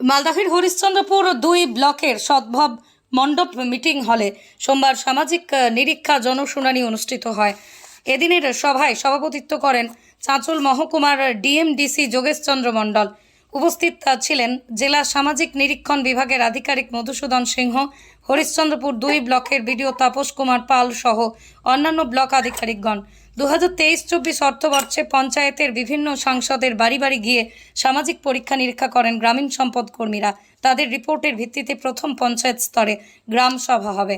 মালদাহের হরিশ্চন্দ্রপুর দুই ব্লকের সদ্ভব মণ্ডপ মিটিং হলে সোমবার সামাজিক নিরীক্ষা জনশুনানি অনুষ্ঠিত হয়। এদিনের সভায় সভাপতিত্ব করেন চাঁচল মহকুমার ডিএমডিসি যোগেশচন্দ্র মণ্ডল। উপস্থিত ছিলেন জেলা সামাজিক নিরীক্ষণ বিভাগের আধিকারিক মধুসূদন সিংহ, হরিশ্চন্দ্রপুর দুই ব্লকের বিডিও তাপস কুমার পাল সহ অন্যান্য ব্লক আধিকারিকগণ। দু হাজার তেইশ চব্বিশ অর্থবর্ষে পঞ্চায়েতের বিভিন্ন সাংসদের বাড়ি বাড়ি গিয়ে সামাজিক পরীক্ষা নিরীক্ষা করেন গ্রামীণ সম্পদ কর্মীরা। তাদের রিপোর্টের ভিত্তিতে প্রথম পঞ্চায়েত স্তরে গ্রাম সভা হবে।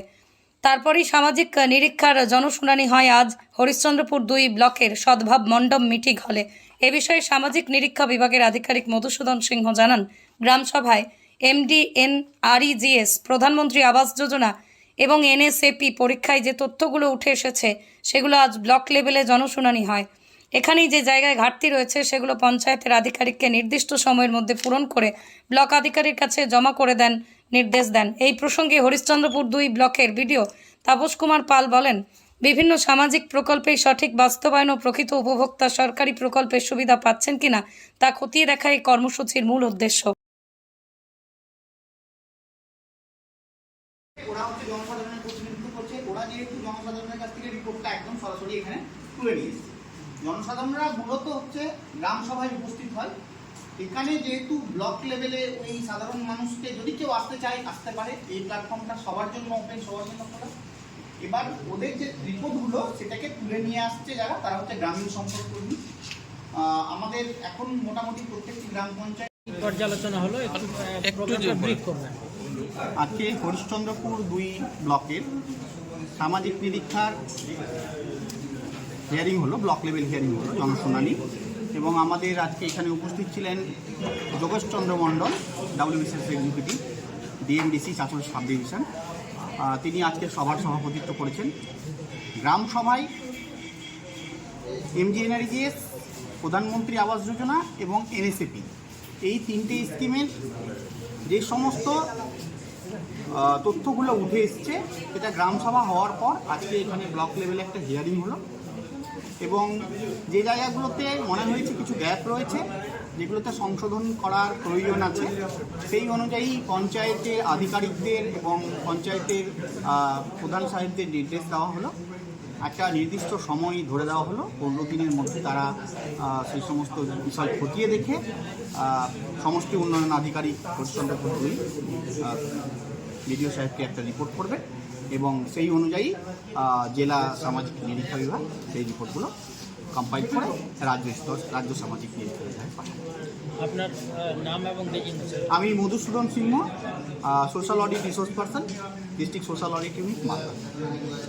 তারপরেই সামাজিক নিরীক্ষার জনশুনানি হয় আজ। হরিশ্চন্দ্রপুর দুই ব্লকের সদ্ভাব মণ্ডপ মিটিং হলে। এ বিষয়ে সামাজিক নিরীক্ষা বিভাগের আধিকারিক মধুসূদন সিংহ জানান, গ্রামসভায় এমডি এন আরইজিএস প্রধানমন্ত্রী আবাস যোজনা এবং এনএসএপি পরীক্ষায় যে তথ্যগুলো উঠে এসেছে, সেগুলো আজ ব্লক লেভেলে জনশুনানি হয়। এখানেই যে জায়গায় ঘাটতি রয়েছে, সেগুলো পঞ্চায়েতের আধিকারিককে নির্দিষ্ট সময়ের মধ্যে পূরণ করে ব্লক আধিকারিক কাছে জমা করে দেন, নির্দেশ দেন। এই প্রসঙ্গে হরিশ্চন্দ্রপুর দুই ব্লকের বিডিও তাপস কুমার পাল বলেন, বিভিন্ন সামাজিক প্রকল্পেই সঠিক বাস্তবায়ন ও প্রকৃত উপভোক্তা সরকারি প্রকল্পের সুবিধা পাচ্ছেন কিনা, তা খতিয়ে দেখা এই কর্মসূচির মূল উদ্দেশ্য। জনসাধারণের প্রতিনিধিত্ব করছে। ওরা যেহেতু জনসাধারণের কাছ থেকে রিপোর্টটা একদম সরাসরি এখানে তুলে নিয়ে এসেছে জনসাধারণরা মূলত হচ্ছে গ্রাম সভায় উপস্থিত হয়। এখানে যেহেতু ব্লক লেভেলে ওই সাধারণ মানুষকে যদি কেউ আসতে চায় আসতে পারে। এই প্ল্যাটফর্মটা সবার জন্য ওপেন সবার জন্য খোলা। এবার ওদের যে রিপোর্টগুলো সেটাকে তুলে নিয়ে আসছে যারা তারা হচ্ছে গ্রামীণ সম্পদ কর্মী। আমাদের এখন মোটামুটি প্রত্যেকটি গ্রাম পঞ্চায়েত পর্যালোচনা হলো একটু আজকে হরিশ্চন্দ্রপুর দুই ব্লকের সামাজিক নিরীক্ষার হিয়ারিং হলো ব্লক লেভেল হিয়ারিং হলো, জনশুনানি। এবং আমাদের আজকে এখানে উপস্থিত ছিলেন Jogeshchandra Mondal WBCS executive DMDC Chanchal sub division তিনি আজকে সভার সভাপতিত্ব করেছেন। গ্রাম সভায় এমজিএনআরজিএস প্রধানমন্ত্রী আবাস যোজনা এবং এনএসএপি এই তিনটে স্কিমের যে সমস্ত তথ্যগুলো উঠে এসছে, এটা গ্রাম সভা হওয়ার পর আজকে এখানে ব্লক লেভেলে একটা হিয়ারিং হলো। এবং যে জায়গাগুলোতে মনে হয়েছে কিছু গ্যাপ রয়েছে, যেগুলোতে সংশোধন করার প্রয়োজন আছে, সেই অনুযায়ী পঞ্চায়েতের আধিকারিকদের এবং পঞ্চায়েতের প্রধান সাহেবদের নির্দেশ দেওয়া হলো। একটা নির্দিষ্ট সময় ধরে দেওয়া হলো, পনেরো দিনের মধ্যে তারা সেই সমস্ত বিষয় খতিয়ে দেখে সমষ্টি উন্নয়ন আধিকারিক দুই বিডিও সাহেবকে একটা রিপোর্ট করবে। এবং সেই অনুযায়ী জেলা সামাজিক নিরীক্ষা বিভাগ সেই রিপোর্টগুলো কম্পাইল করে রাজ্য স্তর রাজ্য সামাজিক নিরীক্ষা বিভাগে পাঠায়। আপনার নাম এবং আমি Madhusudan Singha social audit resource person district social audit unit Malda.